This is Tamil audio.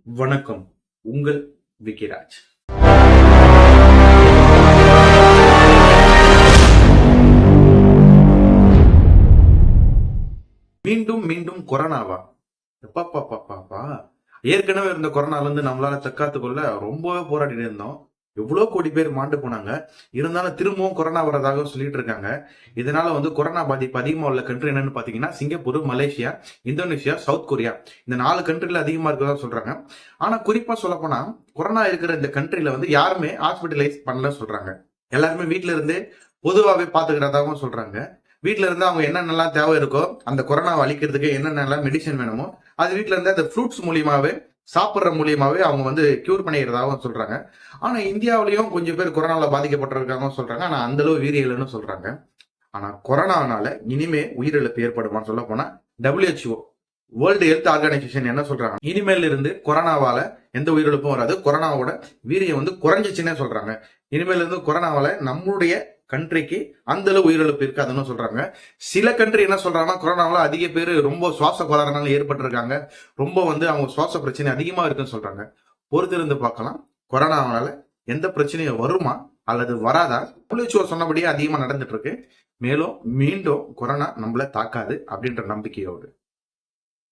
வணக்கம். உங்கள் விக்கிராஜ் மீண்டும் மீண்டும் கொரோனாவா? பாப்பா ஏற்கனவே இருந்த கொரோனால இருந்து நம்மளால தக்காத்துக்குள்ள ரொம்பவே போராடிட்டு இருந்தோம். எவ்வளோ கோடி பேர் மாண்டு போனாங்க. இருந்தாலும் திரும்பவும் கொரோனா வரதாக சொல்லிட்டு இருக்காங்க. இதனால வந்து கொரோனா பாதிப்பு அதிகமாக உள்ள கண்ட்ரி என்னன்னு பார்த்தீங்கன்னா Singapore Malaysia Indonesia South Korea. இந்த நாலு கண்ட்ரில அதிகமாக இருக்கிறதா சொல்றாங்க. ஆனால் குறிப்பாக சொல்லப்போனால் கொரோனா இருக்கிற இந்த கண்ட்ரில வந்து யாருமே ஹாஸ்பிட்டலைஸ் பண்ணல சொல்றாங்க. எல்லாருமே வீட்டில இருந்தே பொதுவாகவே பார்த்துக்கிறதாகவும் சொல்றாங்க. வீட்டில இருந்து அவங்க என்னென்னலாம் தேவை இருக்கோ அந்த கொரோனாவை அழிக்கிறதுக்கு என்னென்னலாம் மெடிசன் வேணுமோ அது வீட்டில இருந்து அந்த ஃப்ரூட்ஸ் மூலியமாவே சாப்பிட்ற மூலியமாவே அவங்க வந்து கியூர் பண்ணிக்கிறதாகவும் சொல்றாங்க. ஆனா இந்தியாவிலயும் கொஞ்சம் பேர் கொரோனால பாதிக்கப்பட்டிருக்காங்க சொல்றாங்க. ஆனா அந்த அளவு சொல்கிறாங்க ஆனால் சொல்றாங்க. ஆனா கொரோனானால இனிமே உயிரிழப்பு ஏற்படுமான்னு சொல்ல போனா டபிள்யூஹெச்ஓ வேர்ல்டு ஹெல்த் ஆர்கனைசேஷன் என்ன சொல்றாங்க? இனிமேல் இருந்து கொரோனாவால எந்த உயிரிழப்பும் வராது. கொரோனாவோட வீரியம் வந்து குறைஞ்சிச்சுன்னே சொல்றாங்க. இனிமேல் இருந்து கொரோனாவால நம்மளுடைய கண்ட்ரிக்கு அந்த அளவு உயிரிழப்பு இருக்காதுன்னு சொல்றாங்க? சில கண்ட்ரி என்ன சொல்றாங்கன்னா கொரோனாவில் அதிக பேர் ரொம்ப சுவாச கோளாறுனால ஏற்பட்டிருக்காங்க. ரொம்ப வந்து அவங்க சுவாச பிரச்சனை அதிகமாக இருக்குன்னு சொல்றாங்க. பொறுத்திருந்து பார்க்கலாம். கொரோனாவால எந்த பிரச்சனையும் வருமா அல்லது வராதா? புள்ளிச்சுவர் சொன்னபடியே அதிகமாக நடந்துட்டு இருக்கு. மேலும் மீண்டும் கொரோனா நம்மள தாக்காது அப்படின்ற நம்பிக்கையோடு.